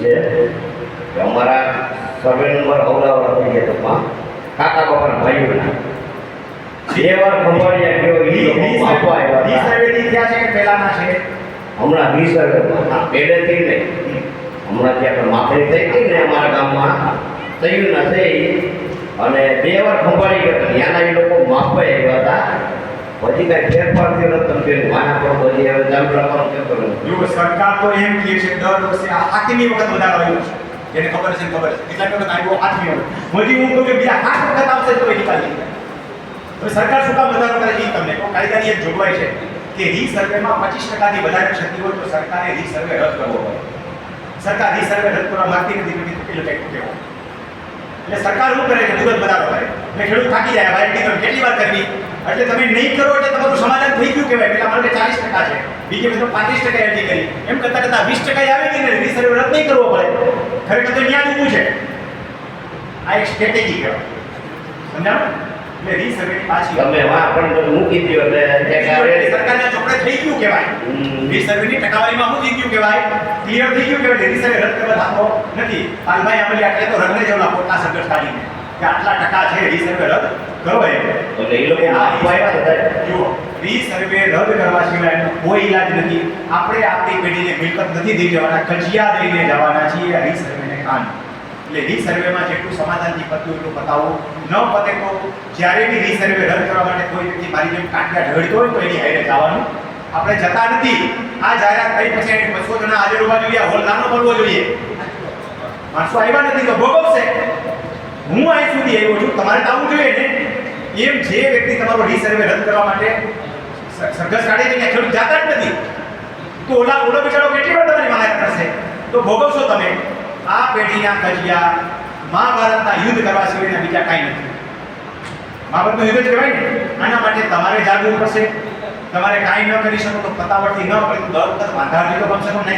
છે. કે અમારા સર્વે નંબર અવડાવડા થઈ ગયા ટૂંકમાં. કાકા બાપાના ભાઈઓના બે વાર ખંભાળિયા ગયો એ આપવા આવ્યા. રીસર્વેની થયા છે પહેલાના છે? હમણાં વીસ હા પહેલેથી નહીં. હમણાં ત્યાં આપણે માથે થઈ ગઈ ને અમારા ગામમાં. થયું ના થઈ અને બે વાર ખંભાળી ગયા ત્યાંના એ લોકો માપવા આવ્યા હતા. પછી કાંઈ ફેરફાર થયો તમે પેલું પર પછી હવે કેમ કરવાનું જો સરકાર તો એમ કહે છે, દર વર્ષે આઠમી વખત વધારો આવ્યો છે. જેને ખબર છે ખબર છે. કેટલા વખત આવ્યો આઠમી વખત. હજી હું કહું કે બીજા આઠ વખત આવશે તો નિકાલી હવે સરકાર શું કામ વધારો કરે એ તમને કહું. કાયદાની એક જોગવાઈ છે કે રીસર્વેમાં પચીસ ટકાથી વધારે ક્ષતિ હોય તો સરકારે રીસર્વે રદ કરવો પડે. સરકાર રીસર્વે રદ કરવા માંગતી નથી એટલે કંઈક કહેવાય એટલે સરકાર શું કરે છે મુદત વધારો કરે. એટલે ખેડૂત થાકી જાય ભાઈ કેટલી વાર કરવી? એટલે તમે નહીં કરો એટલે તમારું સમાધાન કહેવાય પેલા મારે ચાલીસ ટકા છે. બીજે બધું પાંત્રીસ ટકા એટી કરી. એમ કરતા કરતા વીસ ટકા આવી ગઈ ને રીસર્વે રદ નહીં કરવો પડે. ખરેખર તો ન્યાય ઊભું છે. આ એક સ્ટ્રેટેજી કહેવાય. સમજાણું? એટલે રીસર્વે પાછી તમે વાં પણ મૂકી દો એટલે આ. સરકારના ચોપડે થઈ ગયું કહેવાય. રીસર્વેની ટકાવારીમાં થઈ ગયું કહેવાય? ક્લિયર થઈ ગયું કહેવાય. રીસર્વે રદ કરવા થતો નથી. પાલભાઈ આમલી આટલે તો રંગને આપો. પોતા સંઘર્ષ કાઢીને કે આટલા ટકા છે રીસર્વે રદ કરો એમ. એટલે એ લોકો જુઓ રીસર્વે રદ કરવા સિવાય કોઈ ઈલાજ નથી. આપણે આપણી પેઢીને મિલકત નથી દઈ જવાના કજિયા દઈને જવાના છીએ આ રીસર્વેને કાન એટલે રીસર્વેમાં જેટલું સમાધાનથી પતું એટલું પતાવવું ન પતે તો જ્યારે બી રીસર્વે રદ કરવા માટે કોઈ વ્યક્તિ મારી જેમ કાંટિયા ઢળતો હોય તો એની હાઈડે જવાનું. આપણે જતા નથી. આ જાહેરાત કરી પછી બસો જણા હાજર હોવા જોઈએ હોલ નાનો પડવો જોઈએ. માણસો આવ્યા નથી તો ભોગવશે. હું અહીં સુધી આવ્યો છું. તમારે આવવું જોઈએ ને? એમ જે વ્યક્તિ તમારો રીસર્વે રદ કરવા માટે સરઘસ કાઢી છે ખેડૂત જાતા જ નથી. તો ઓલા, ઓલો બિચારો કેટલી વાર તમારી માયા કરશે તો ભોગવશો તમે. આ પેઢીના કજિયા મહાભારતના યુદ્ધ કરવા સિવાયના બીજા કાંઈ નથી. મહાભારતનું યુદ્ધ જ કહેવાય ને? આના માટે તમારે જાગવું પડશે. તમારે કાંઈ ન કરી શકો તો પતાવટથી ન પડે. દર વખત વાંધા તો કમસે કમ